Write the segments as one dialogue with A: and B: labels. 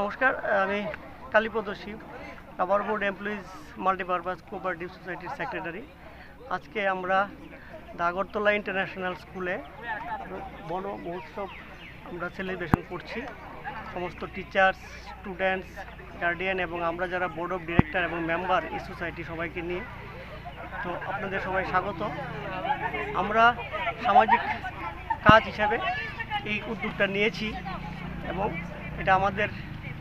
A: নমস্কার, আমি Kalipada Shiv rubber board employees multipurpose cooperative সোসাইটির সেক্রেটারি আজকে আমরা দাগরতলা ইন্টারন্যাশনাল স্কুলে বন মহোৎসব আমরা সেলিব্রেশন করছি। সমস্ত টিচার্স স্টুডেন্টস গার্ডিয়ান এবং আমরা যারা বোর্ড অফ ডিরেক্টর এবং মেম্বার এই সোসাইটি সবাইকে নিয়ে, তো আপনাদের সবাই স্বাগত। আমরা সামাজিক কাজ হিসাবে এই উদ্যোগটা নিয়েছি এবং এটা আমাদের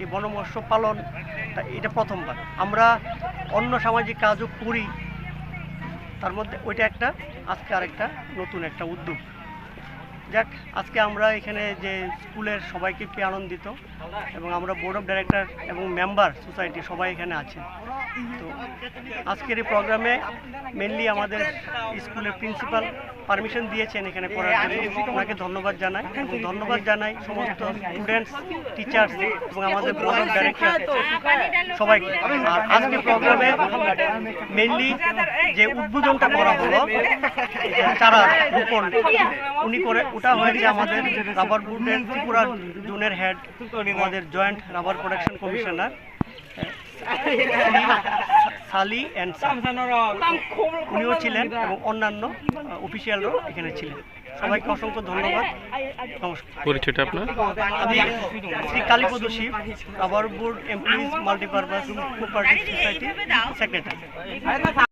A: এই বনমহোৎসব পালন এটা প্রথমবার। আমরা অন্য সামাজিক কাজও করি। তার মধ্যে ওইটা একটা, আজকে আরেকটা, নতুন একটা উদ্যোগ। যাক, আজকে আমরা এখানে যে স্কুলের সবাইকে পেয়ে আনন্দিত, এবং আমরা বোর্ড অফ ডাইরেক্টর এবং মেম্বার সোসাইটি সবাই এখানে আছেন তো আজকের এই প্রোগ্রামে মেনলি আমাদের স্কুলের প্রিন্সিপাল পারমিশন দিয়েছেন এখানে করার জন্য। ওনাকে ধন্যবাদ জানাই। এবং ধন্যবাদ জানাই সমস্ত স্টুডেন্টস টিচার্স এবং আমাদের বোর্ড অফ ডাইরেক্টর সবাইকে আর আজকে প্রোগ্রামে মেনলি যে উদ্বোধনটা করা হলো চারা রোপণ উনি করে ওটা হয়েছে আমাদের রাবার বোর্ডের ত্রিপুরা জোনের হেড আমাদের জয়েন্ট রাবার প্রোডাকশন কমিশনার সালি অ্যান্ড উনিও ছিলেন এবং অন্যান্য অফিসিয়ালরাও এখানে ছিলেন। সবাইকে অসংখ্য ধন্যবাদ। নমস্কার।
B: পরিচয়টা আপনার?
A: আমি Shri Kalipada Shiv rubber board employees multipurpose society secretary